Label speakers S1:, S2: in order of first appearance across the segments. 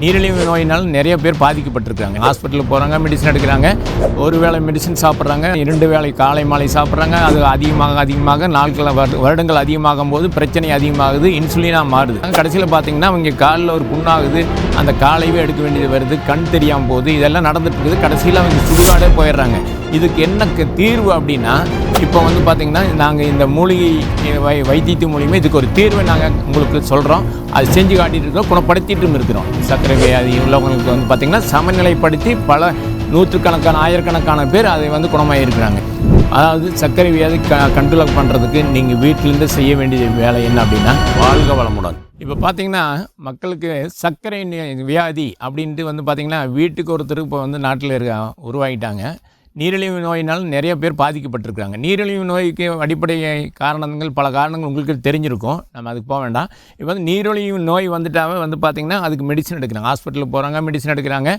S1: நீரிழிவு நோயினால் நிறைய பேர் பாதிக்கப்பட்டிருக்காங்க. ஹாஸ்பிட்டலுக்கு போகிறாங்க மெடிசன் எடுக்கிறாங்க. ஒரு வேளை மெடிசன் சாப்பிட்றாங்க இரண்டு வேளை காலை மாலை சாப்பிட்றாங்க அது அதிகமாக அதிகமாக நாட்கள் வருடங்கள் அதிகமாகும் போது பிரச்சனை அதிகமாகுது இன்சுலினாக மாறுது. கடைசியில் பார்த்தீங்கன்னா அவங்க காலில் ஒரு புண்ணாகுது அந்த காலையே எடுக்க வேண்டியது வருது கண் தெரியாமல் போகுது இதெல்லாம் நடந்துட்டு இருக்குது. கடைசியில் அவங்க சுடுகாடே போயிடுறாங்க. இதுக்கு என்ன தீர்வு அப்படின்னா இப்போ வந்து பார்த்திங்கன்னா நாங்கள் இந்த மூலிகை வை வைத்தியத்து மூலியமாக இதுக்கு ஒரு தீர்வை நாங்கள் உங்களுக்கு சொல்கிறோம் அது செஞ்சு காட்டிகிட்டு இருக்கோம் குணப்படுத்திட்டும் இருக்கிறோம். சர்க்கரை வியாதி உள்ளவங்களுக்கு வந்து பார்த்திங்கன்னா சமநிலைப்படுத்தி பல நூற்றுக்கணக்கான ஆயிரக்கணக்கான பேர் அதை வந்து குணமாக இருக்கிறாங்க அதாவது சர்க்கரை வியாதி க கண்ட்ரோல் பண்ணுறதுக்கு நீங்கள் வீட்டிலேருந்து செய்ய வேண்டிய வேலை என்ன அப்படின்னா வாழ்க வளமுடன். இப்போ பார்த்தீங்கன்னா மக்களுக்கு சர்க்கரை வியாதி அப்படின்ட்டு வந்து பார்த்திங்கன்னா வீட்டுக்கு ஒருத்தர் இப்போ வந்து நாட்டில் இருக்க உருவாகிட்டாங்க நீரிழிவு நோயினால் நிறைய பேர் பாதிக்கப்பட்டிருக்காங்க நீரிழிவு நோய்க்கு அடிப்படை காரணங்கள் பல காரணங்கள் உங்களுக்கு தெரிஞ்சிருக்கும். நம்ம அதுக்கு போக வேண்டாம். இப்போ வந்து நீரிழிவு நோய் வந்துட்டாவே வந்து பார்த்திங்கன்னா அதுக்கு மெடிசன் எடுக்கிறாங்க. ஹாஸ்பிட்டலுக்கு போகிறாங்க மெடிசன் எடுக்கிறாங்க.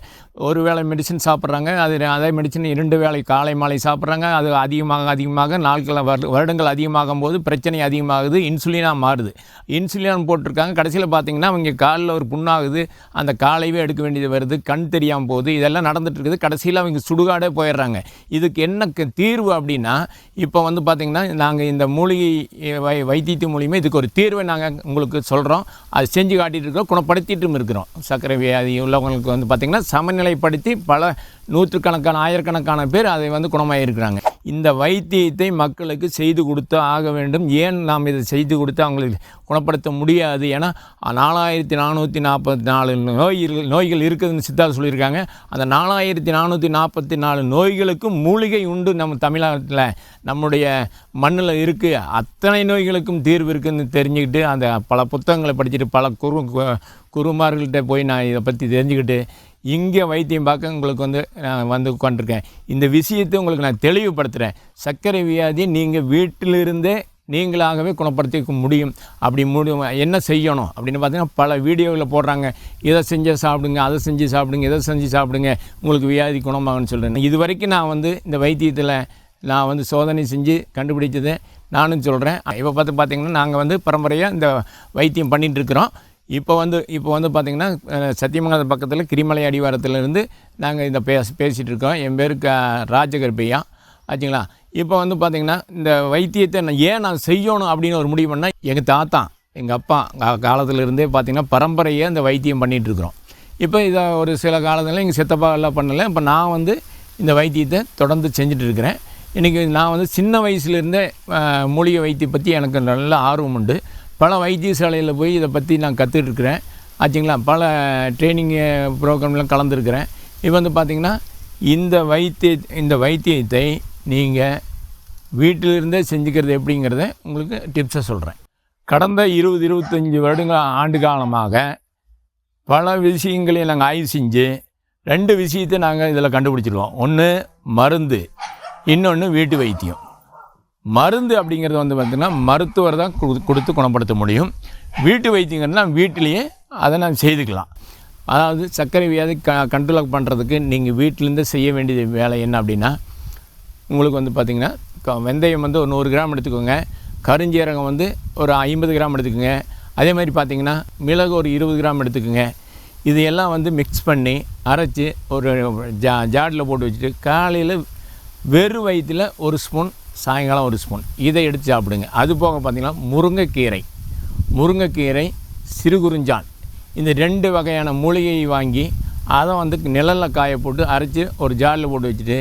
S1: ஒரு வேளை மெடிசன் சாப்பிட்றாங்க அது அதே மெடிசன் இரண்டு வேளை காலை மாலை சாப்பிட்றாங்க. அது அதிகமாக அதிகமாக நாட்கள் வருடங்கள் அதிகமாகும் போது பிரச்சனை அதிகமாகுது இன்சுலினாக மாறுது. இன்சுலின் போட்டிருக்காங்க. கடைசியில் பார்த்தீங்கன்னா அவங்க காலில் ஒரு புண்ணாகுது அந்த காலையே எடுக்க வேண்டியது வருது கண் தெரியாமல் போகுது இதெல்லாம் நடந்துட்டு இருக்குது. கடைசியில் அவங்க சுடுகாடே போயிடுறாங்க. இதுக்கு என்ன தீர்வு அப்படின்னா இப்போ வந்து பார்த்திங்கன்னா நாங்கள் இந்த மூலிகை வை வைத்தியத்து மூலியமாக இதுக்கு ஒரு தீர்வை நாங்கள் உங்களுக்கு சொல்கிறோம் அது செஞ்சு காட்டிகிட்டு இருக்கோம் குணப்படுத்திட்டும் இருக்கிறோம். சர்க்கரை வியாதி உள்ளவங்களுக்கு வந்து பார்த்திங்கன்னா சமநிலைப்படுத்தி பல நூற்றுக்கணக்கான ஆயிரக்கணக்கான பேர் அதை வந்து குணமாக இருக்கிறாங்க இந்த வைத்தியத்தை மக்களுக்கு செய்து கொடுத்து ஆக வேண்டும். ஏன் நாம் இதை செய்து கொடுத்து அவங்களுக்கு குணப்படுத்த முடியாது ஏன்னா நாலாயிரத்தி நானூற்றி நாற்பத்தி நாலு நோய்கள் நோய்கள் இருக்குதுன்னு சித்தார் சொல்லியிருக்காங்க. அந்த நாலாயிரத்தி நானூற்றி நாற்பத்தி நாலு நோய்களுக்கும் மூலிகை உண்டு நம்ம தமிழ்நாட்டில். நம்முடைய மண்ணில் இருக்குது அத்தனை நோய்களுக்கும் தீர்வு இருக்குதுன்னு தெரிஞ்சுக்கிட்டு அந்த பல புத்தகங்களை படிச்சுட்டு பல குரு கு- போய் நான் இதை பற்றி தெரிஞ்சுக்கிட்டு இங்கே வைத்தியம் பார்க்க உங்களுக்கு வந்து நான் வந்து உட்காந்துருக்கேன் இந்த விஷயத்தை உங்களுக்கு நான் தெளிவுபடுத்துகிறேன் சர்க்கரை வியாதியை நீங்கள் வீட்டிலிருந்தே நீங்களாகவே குணப்படுத்திக்க முடியும். அப்படி முடியும் என்ன செய்யணும் அப்படின்னு பார்த்தீங்கன்னா பல வீடியோவில் போடுறாங்க. இதை செஞ்சு சாப்பிடுங்க அதை செஞ்சு சாப்பிடுங்க இதை செஞ்சு சாப்பிடுங்க. உங்களுக்கு வியாதி குணமாகும்னு சொல்கிறேன் இது வரைக்கும் நான் வந்து இந்த வைத்தியத்தில் நான் வந்து சோதனை செஞ்சு கண்டுபிடிச்சதை நானும் சொல்கிறேன் இப்போ பார்த்து பார்த்தீங்கன்னா நாங்கள் வந்து பரம்பரையாக இந்த வைத்தியம் பண்ணிகிட்டு இருக்கிறோம். இப்போ வந்து இப்போ வந்து பார்த்திங்கன்னா அஹ், சத்தியமங்கலம் பக்கத்தில் கிரிமலை அடிவாரத்துலேருந்து நாங்கள் இந்த பேச பேசிகிட்டு இருக்கோம். என் பேர் க ராஜகர்பையா ஆச்சுங்களா? இப்போ வந்து பார்த்திங்கன்னா இந்த வைத்தியத்தை நான் ஏன் நான் செய்யணும் அப்படின்னு ஒரு முடிவு பண்ணால் எங்கள் தாத்தா எங்கள் அப்பா கா- பார்த்திங்கன்னா பரம்பரையே இந்த வைத்தியம் பண்ணிகிட்ருக்குறோம் இப்போ இதை ஒரு சில காலத்தில் எங்கள் சித்தப்பா எல்லாம் பண்ணலை. இப்போ நான் வந்து இந்த வைத்தியத்தை தொடர்ந்து செஞ்சுட்டு இருக்கிறேன். இன்றைக்கி நான் வந்து சின்ன வயசுலேருந்தே மூலிகை வைத்தியம் பற்றி எனக்கு நல்ல ஆர்வம் உண்டு. பல வைத்தியசாலையில் போய் இதை பற்றி நான் கற்றுட்ருக்குறேன் ஆச்சுங்களா? பல ட்ரைனிங் ப்ரோக்ராம்லாம் கலந்துருக்கிறேன். இப்போ வந்து பார்த்திங்கன்னா இந்த வைத்திய இந்த வைத்தியத்தை நீங்கள் வீட்டிலிருந்தே செஞ்சுக்கிறது எப்படிங்கிறத உங்களுக்கு டிப்ஸை சொல்கிறேன் கடந்த இருபது இருபத்தஞ்சி வருடங்கள் ஆண்டு காலமாக பல விஷயங்களை நாங்கள் ஆய்வு செஞ்சு ரெண்டு விஷயத்தை நாங்கள் இதில் கண்டுபிடிச்சிடுவோம் ஒன்று மருந்து. இன்னொன்று வீட்டு வைத்தியம். மருந்து அப்படிங்கிறது வந்து பார்த்திங்கன்னா மருத்துவர் தான் கொடுத்து குணப்படுத்த முடியும். வீட்டு வைத்தியங்கிறதுனா வீட்டிலேயே அதை நான் செய்துக்கலாம். அதாவது சர்க்கரை வியாதி க கண்ட்ரோல் பண்ணுறதுக்கு நீங்கள் வீட்டிலேருந்து செய்ய வேண்டிய வேலை என்ன அப்படின்னா உங்களுக்கு வந்து பார்த்திங்கன்னா க- வெந்தயம் வந்து ஒரு நூறு கிராம் எடுத்துக்கோங்க. கருஞ்சீரகம் வந்து ஒரு ஐம்பது கிராம் எடுத்துக்கோங்க. அதே மாதிரி பார்த்தீங்கன்னா மிளகு ஒரு இருபது கிராம் எடுத்துக்கோங்க. இது எல்லாம் வந்து மிக்ஸ் பண்ணி அரைச்சி ஒரு ஜா ஜாடில் போட்டு வச்சுட்டு காலையில் வெறும் வயிற்றில் ஒரு ஸ்பூன் சாயங்காலம் ஒரு ஸ்பூன் இதை எடுத்து சாப்பிடுங்க. அது போக பார்த்திங்கன்னா முருங்கைக்கீரை. முருங்கைக்கீரை சிறுகுறிஞ்சான் இந்த ரெண்டு வகையான மூலிகையை வாங்கி அதை வந்து நிழலில் காய போட்டு அரைச்சி ஒரு ஜாரில் போட்டு வச்சுட்டு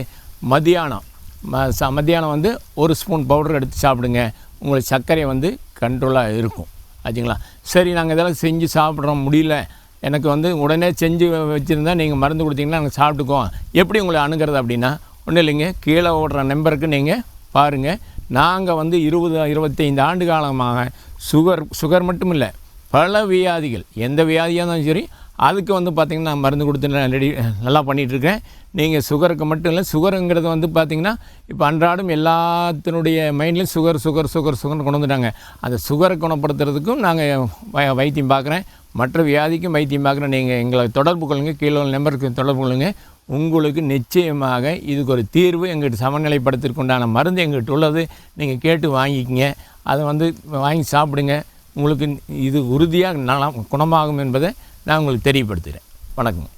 S1: மதியானம் ம ச மத்தியானம் வந்து ஒரு ஸ்பூன் பவுடர் எடுத்து சாப்பிடுங்க. உங்களுக்கு சர்க்கரை வந்து கண்ட்ரோலாக இருக்கும். ஆச்சுங்களா? சரி நாங்கள் இதெல்லாம் செஞ்சு சாப்பிட்றோம் முடியல. எனக்கு வந்து உடனே செஞ்சு வச்சுருந்தா நீங்கள் மருந்து கொடுத்தீங்கன்னா நாங்கள் சாப்பிட்டுக்குவோம். எப்படி உங்களை அணுகிறது அப்படின்னா ஒன்றும் இல்லைங்க. கீழே ஓடுற நம்பருக்கு நீங்கள் பாருங்கள் நாங்கள் வந்து இருபது இருபத்தைந்து ஆண்டு காலமாக சுகர் சுகர் மட்டும் இல்லை பல வியாதிகள். எந்த வியாதியாக இருந்தாலும் சரி அதுக்கு வந்து பார்த்திங்கன்னா நான் மருந்து கொடுத்து ரெடி நல்லா பண்ணிகிட்ருக்கேன் நீங்கள் சுகருக்கு மட்டும் இல்லை சுகருங்கிறது வந்து பார்த்திங்கன்னா இப்போ அன்றாடம் எல்லாத்தினுடைய மைண்ட்லேயும் சுகர் சுகர் சுகர் சுகர்னு கொண்டு வந்துட்டாங்க. அந்த சுகரை குணப்படுத்துறதுக்கும் நாங்கள் வைத்தியம் பார்க்குறேன் மற்ற வியாதிக்கும் வைத்தியம் பார்க்குறேன் நீங்கள் எங்களை தொடர்பு கொள்ளுங்கள் கீழே நம்பருக்கு தொடர்பு கொள்ளுங்கள் உங்களுக்கு நிச்சயமாக இதுக்கு ஒரு தீர்வு எங்கிட்ட சமநிலைப்படுத்திற்குண்டான மருந்து எங்கிட்ட உள்ளது. நீங்கள் கேட்டு வாங்கிக்கிங்க. அதை வந்து வாங்கி சாப்பிடுங்க. உங்களுக்கு இது உறுதியாக நலம் குணமாகும் என்பதை நான் உங்களுக்கு தெரியப்படுத்துகிறேன். வணக்கம்